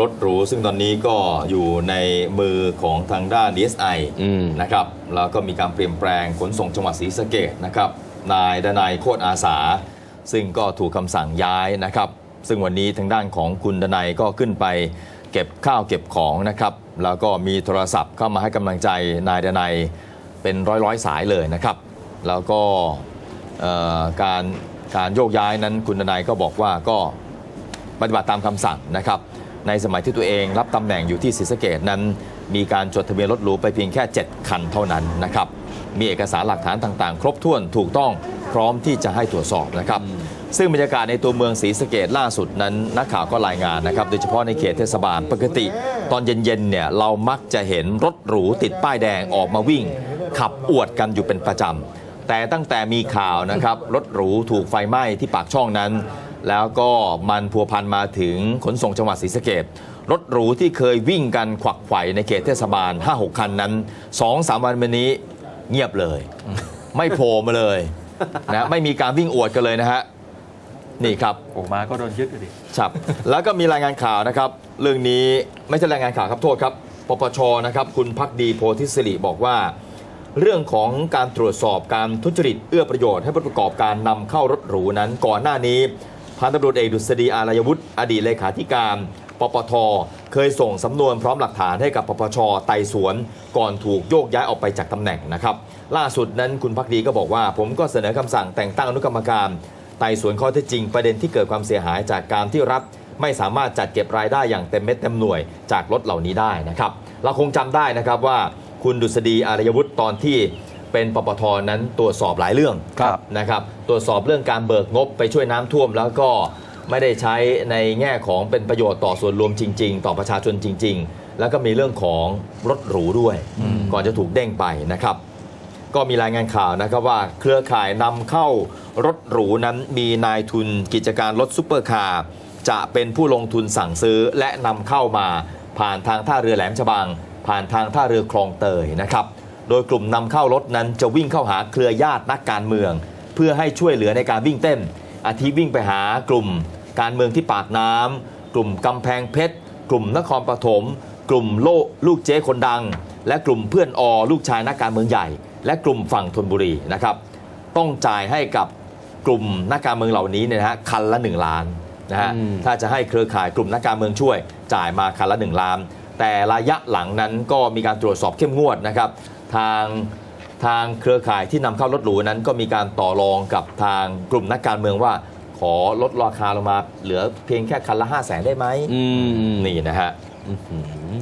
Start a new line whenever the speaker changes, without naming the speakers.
รถหรูซึ่งตอนนี้ก็อยู่ในมือของทางด้าน DSI
อืม
นะครับแล้วก็มีการเปลี่ยนแปลงขนส่งจังหวัดศรีสะเกดนะครับนายดนายโคตรอาสา ซึ่งก็ถูกคำสั่งย้ายนะครับ ซึ่งวันนี้ทางด้านของคุณดนายก็ขึ้นไปเก็บข้าวเก็บของนะครับ แล้วก็มีโทรศัพท์เข้ามาให้กำลังใจนายดนายเป็นร้อยร้อยๆสายเลยนะครับ แล้วก็เอ่อการการโยกย้ายนั้นคุณดนายก็บอกว่าก็ปฏิบัติตามคำสั่งนะครับ ในสมัยที่ตัวเองรับตำแหน่งอยู่ที่ศรีสะเกดนั้น มีการจดทะเบียนรถหรูไปเพียงแค่ 7 คันเท่านั้นนะครับ มีเอกสารหลักฐานต่างๆ ครบถ้วนถูกต้องพร้อมที่จะให้ตรวจสอบนะครับ ซึ่งบรรยากาศในตัวเมืองศรีสะเกดล่าสุดนั้น นักข่าวก็รายงานนะครับ โดยเฉพาะในเขตเทศบาลปกติ ตอนเย็นๆเนี่ยเรามักจะเห็นรถหรูติดป้ายแดงออกมาวิ่ง ขับอวดกันอยู่เป็นประจำแต่ตั้งแต่มีข่าวนะครับรถหรูถูกไฟไหม้ที่ปากช่องนั้น แล้วก็มันพัวพันมาถึงขนส่งจังหวัดศรีสะเกดรถหรูที่เคยวิ่งกันขวักไขว่ในเขตเทศบาล 5-6 คันนั้น 2-3 วันมานี้เงียบเลย ไม่โผล่มาเลยนะไม่มีการวิ่งอวดกันเลยนะฮะนี่ครับ
โอ้มาก็โดนยึดอะดิ
ครับแล้วก็มีรายงานข่าวนะครับ เรื่องนี้ไม่ใช่รายงานข่าวครับโทษครับปปชนะครับ คุณพักดีโพธิสิริบอกว่า เรื่องของการตรวจสอบการทุจริตเอื้อประโยชน์ให้ผู้ประกอบการนำเข้ารถหรูนั้นก่อนหน้านี้ พันตำรวจเอกดุษฎีอารยวุฒิอดีตเลขาธิการ ปปท เคยส่งสำนวนพร้อมหลักฐานให้กับปปชไต่สวน ก่อนถูกโยกย้ายออกไปจากตำแหน่งนะครับ ล่าสุดนั้นคุณพักดีก็บอกว่า ผมก็เสนอคำสั่งแต่งตั้งอนุกรรมการไต่สวนข้อเท็จจริงประเด็นที่เกิดความเสียหายจากการที่รัฐไม่สามารถจัดเก็บรายได้อย่างเต็มเม็ดเต็มหน่วยจากรถเหล่านี้ได้นะครับ เราคงจำได้นะครับว่าคุณดุษฎีอารยวุฒิตอนที่ เป็นปปทนั้นตรวจสอบหลายเรื่อง
ครับ
นะครับ ตรวจสอบเรื่องการเบิกงบไปช่วยน้ำท่วมแล้วก็ไม่ได้ใช้ในแง่ของเป็นประโยชน์ต่อส่วนรวมจริง ๆ ต่อประชาชนจริง ๆ แล้วก็มีเรื่องของรถหรูด้วย ก่อนจะถูกเด้งไปนะครับ ก็มีรายงานข่าวนะครับว่าเครือข่ายนำเข้ารถหรูนั้นมีนายทุนกิจการรถซุปเปอร์คาร์จะเป็นผู้ลงทุนสั่งซื้อและนำเข้ามาผ่านทางท่าเรือแหลมฉบัง ผ่านทางท่าเรือคลองเตยนะครับ โดยกลุ่มนำเข้ารถนั้นจะวิ่งเข้าหาเครือญาตินักการเมือง เพื่อให้ช่วยเหลือในการวิ่งเต้น อาทิวิ่งไปหากลุ่ม การเมืองที่ปากน้ำกลุ่มกำแพงเพชร กลุ่มนครปฐมกลุ่มโลลูกเจ๊คนดัง และกลุ่มเพื่อนอลูกชายนักการเมืองใหญ่ และกลุ่มฝั่งธนบุรีนะครับ ต้องจ่ายให้กับกลุ่มนักการเมืองเหล่านี้เนี่ยนะฮะคันละ 1 ล้านนะฮะ
อืม
ถ้าจะให้เครือข่ายกลุ่มนักการเมืองช่วย จ่ายมาคันละ 1 ล้าน แต่ระยะหลังนั้นก็มีการตรวจสอบเข้มงวดนะครับ ทางทางเครือข่ายที่นำเข้ารถหรูนั้น ก็มีการต่อรองกับทางกลุ่มนักการเมืองว่า ขอลดราคาลงมา เหลือเพียงแค่คันละ5 0 0แสนได้ไหม
อืม
นี่นะฮะ
อื้อหือ